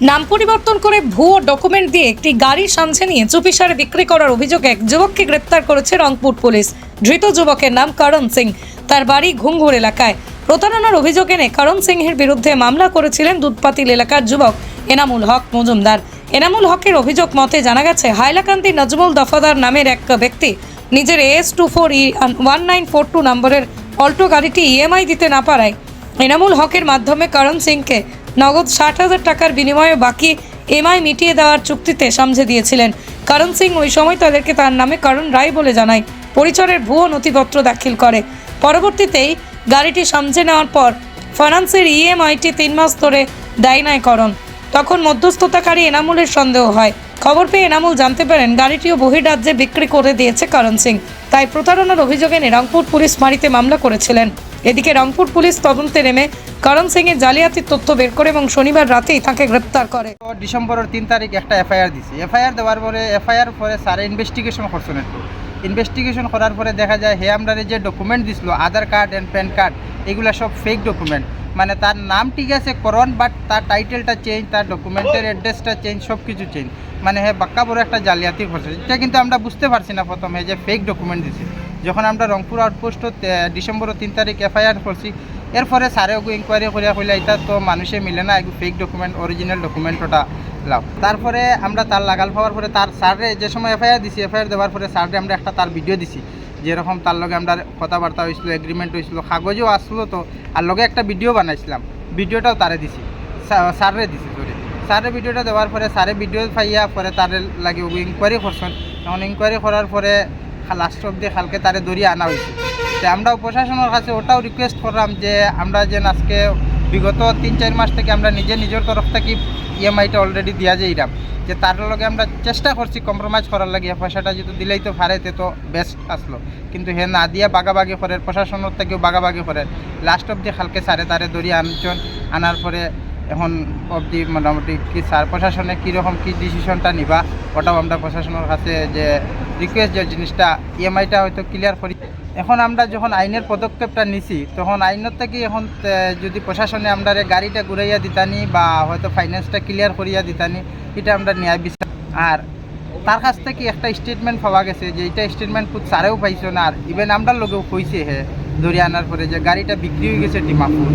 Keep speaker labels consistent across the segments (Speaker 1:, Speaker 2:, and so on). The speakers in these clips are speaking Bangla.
Speaker 1: নাম পরিবর্তন করে ভুয়ো ডকুমেন্ট দিয়ে একটি গাড়ি সামছে নিয়ে চুপিসারে বিক্রি করার অভিযোগে এক যুবককে গ্রেপ্তার করেছে রংপুর পুলিশ। ধৃত যুবকের নাম করণ সিং। তার বাড়ি ঘুঙ্গুর এলাকায়। প্রতারণার অভিযোগ এনে করণ সিংহের বিরুদ্ধে মামলা করেছিলেন দুধপাতিল এলাকার যুবক এনামুল হক মজুমদার। এনামুল হকের অভিযোগ মতে জানা গেছে, হাইলাকান্দি নজমুল দফাদার নামের এক ব্যক্তি নিজের S two four E one nine four two নম্বরের অল্টো গাড়িটি ইএমআই দিতে না পারায় এনামুল হকের মাধ্যমে করণ সিংকে নগদ ষাট হাজার টাকার বিনিময়ে বাকি এমআই মিটিয়ে দেওয়ার চুক্তিতে সমঝে দিয়েছিলেন। করণ সিং ওই সময় তাদেরকে তার নামে করণ রায় বলে জানায়। পরিচয়ের ভুয়ো নথিপত্র দাখিল করে। পরবর্তীতেই গাড়িটি সমঝে নেওয়ার পর ফাইন্যান্সের ইএমআইটি তিন মাস ধরে দেয় নাই করণ। তখন মধ্যস্থতাকারী এনামুলের সন্দেহ হয়। খবর পেয়ে এনামুল জানতে পারেন, গাড়িটিও বহিরাজ্যে বিক্রি করে দিয়েছে করণ সিং। তাই প্রতারণার অভিযোগে রংপুর পুলিশ মারিতে মামলা করেছিলেন। এদিকে রংপুর পুলিশ তদন্তে নেমে করণ সিংয়ের জালিয়াতির তথ্য বের করে এবং শনিবার রাতেই তাকে গ্রেপ্তার করে।
Speaker 2: ডিসেম্বরের তিন তারিখ একটা এফআইআর দিছি। এফআইআর দেওয়ার পরে, এফআইআর পরে স্যারে ইনভেস্টিগেশন করছেন একটু ইনভেস্টিগেশন করার পরে দেখা যায়, হে আমরা যে ডকুমেন্ট দিছিল, Aadhaar card and PAN card, এগুলো সব ফেক ডকুমেন্ট মানে তার নাম ঠিক আছে, করণ বাট তার টাইটেলটা চেঞ্জ তার ডকুমেন্টের অ্যাড্রেসটা চেঞ্জ সব কিছু চেঞ্জ মানে হ্যাঁ বাক্কা বড় একটা জালিয়াতি করছে। এটা কিন্তু আমরা বুঝতে পারছি না প্রথমে, যে ফেক ডকুমেন্ট দিছে। যখন আমরা রংপুর আউটপোস্টত ডিসেম্বরের তিন তারিখ এফআইআর করছি এরপরে স্যারে ওগু ইনকোয়ারি করিয়া কইলা এটা তো মানুষে মিলে না ফেক ডকুমেন্ট অরিজিনাল ডকুমেন্ট ওটা লাও। তারপরে আমরা তার লাগাল পাওয়ার পরে তার স্যারে যে সময় এফআইআর দিছি এফআইআর দেওয়ার পরে স্যারে আমরা একটা তার ভিডিও দিছি যেরকম তার লগে আমরা কথাবার্তা হয়েছিল এগ্রিমেন্ট হয়েছিল কাগজও আসলো তো, আর লগে একটা ভিডিও বানাইছিলাম ভিডিওটাও তারে দিছি স্যারে দিছি সরি স্যারে ভিডিওটা দেওয়ার পরে স্যারে ভিডিও পাইয়া পরে তার লাগে ইনকোয়ারি করছেন তখন ইনকোয়ারি করার পরে লাস্ট অব্দি কালকে তারে দরিয়ে আনা হয়েছে। তো আমরা প্রশাসনের কাছে ওটাও রিকোয়েস্ট করলাম যে আমরা যে আজকে বিগত তিন চার মাস থেকে আমরা নিজে নিজের তরফ থেকে ইএমআইটা অলরেডি দিয়া যাইলাম যে তার লগে আমরা চেষ্টা করছি কম্প্রোমাইজ করার লাগে, পয়সাটা যদি দিলেই তো ফারেতে তো বেস্ট আসলো। কিন্তু হে না দিয়া বাগাবাগি করে, প্রশাসনের থেকেও বাগাবাগি করে লাস্ট অব্দি কালকে সারে তারে দরিয়ে আনছেন আনার পরে এখন অবধি মোটামুটি কি স্যার প্রশাসনে কীরকম কী ডিসিশনটা নিবা, ওটাও আমরা প্রশাসনের কাছে যে রিকোয়েস্ট যে জিনিসটা ইএমআইটা হয়তো ক্লিয়ার করি। এখন আমরা যখন আইনের পদক্ষেপটা নিছি, তখন আইনের থেকে এখন যদি প্রশাসনে আমরা গাড়িটা ঘুরাইয়া দিতানি বা হয়তো ফাইন্যান্সটা ক্লিয়ার করিয়া দিতানি, এটা আমরা ন্যায় বিচার। আর তার কাছ থেকে একটা স্টেটমেন্ট পাওয়া গেছে যে এটা স্টেটমেন্ট খুব স্যারেও পাইছো না, আর ইভেন আমরা লোকেও কইছে হে ধরে আনার পরে যে গাড়িটা বিক্রি হয়ে গেছে ডিমাপুর।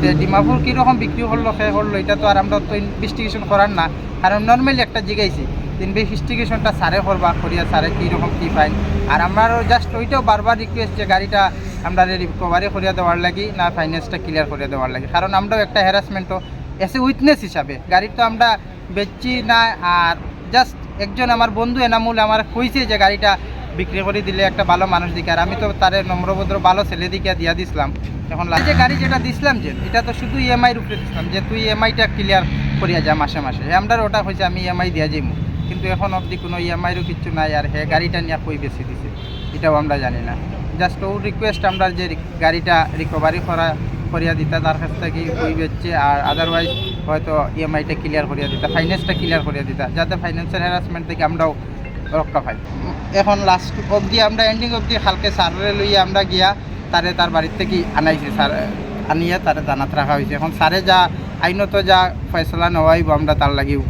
Speaker 2: তো ডিমাপুর কীরকম বিক্রি হলো সে হলো, এটা তো আর আমরা তো ইনভেস্টিগেশন করার না। কারণ নর্মালি একটা জিগাইছি ইনভেস্টিগেশনটা স্যারে করবা করিয়া স্যারে কীরকম কী পাইন আর আমারও জাস্ট ওইটাও বারবার রিকোয়েস্ট যে গাড়িটা আমরা রিকভারি করিয়া দেওয়ার লাগি, না ফাইন্যান্সটা ক্লিয়ার করিয়া দেওয়ার লাগি। কারণ আমরাও একটা হ্যারাসমেন্টও এসে উইটনেস হিসাবে গাড়ি তো আমরা বেচছি না, আর জাস্ট একজন আমার বন্ধু এনামুল আমার কইছে যে গাড়িটা বিক্রি করে দিলে একটা ভালো মানুষ দিকে। আর আমি তো তারে নম্রভদ্র ভালো ছেলে দিকে দিয়া দিছিলাম। এখন যে গাড়ি যেটা দিছিলাম যে, এটা তো শুধু ইএমআইর উপরে দিছিলাম, যে তুই ইএমআইটা ক্লিয়ার করিয়া যা মাসে মাসে। আমরা ওটা হয়েছে আমি ইএমআই দিয়া যাইমু। কিন্তু এখন অবধি কোনো ইএমআইরও কিচ্ছু নাই আর হে গাড়িটা নিয়ে কই বেশি দিছে? এটাও আমরা জানি না। জাস্ট ও রিকোয়েস্ট আমরা যে গাড়িটা রিকভারি করা, করিয়া দিতা, তার কাছ থেকে কই বেচছে আর আদারওয়াইজ হয়তো ইএমআইটা ক্লিয়ার করিয়া দিতা ফাইন্যান্সটা ক্লিয়ার করিয়া দিতা, যাতে ফাইন্যান্সিয়াল হ্যারাসমেন্ট থেকে আমরাও রক্ষা পাই। এখন লাস্ট অবধি আমরা এন্ডিং অবধি হালকে স্যারে লইয়া আমরা গিয়া তারে তার বাড়ির থেকে আনাইছে। স্যার, আনিয়ে তারে দানাত রাখা হয়েছে এখন স্যারে যা আইনত যা ফয়সলা নেওয়াইব আমরা তার লাগিও।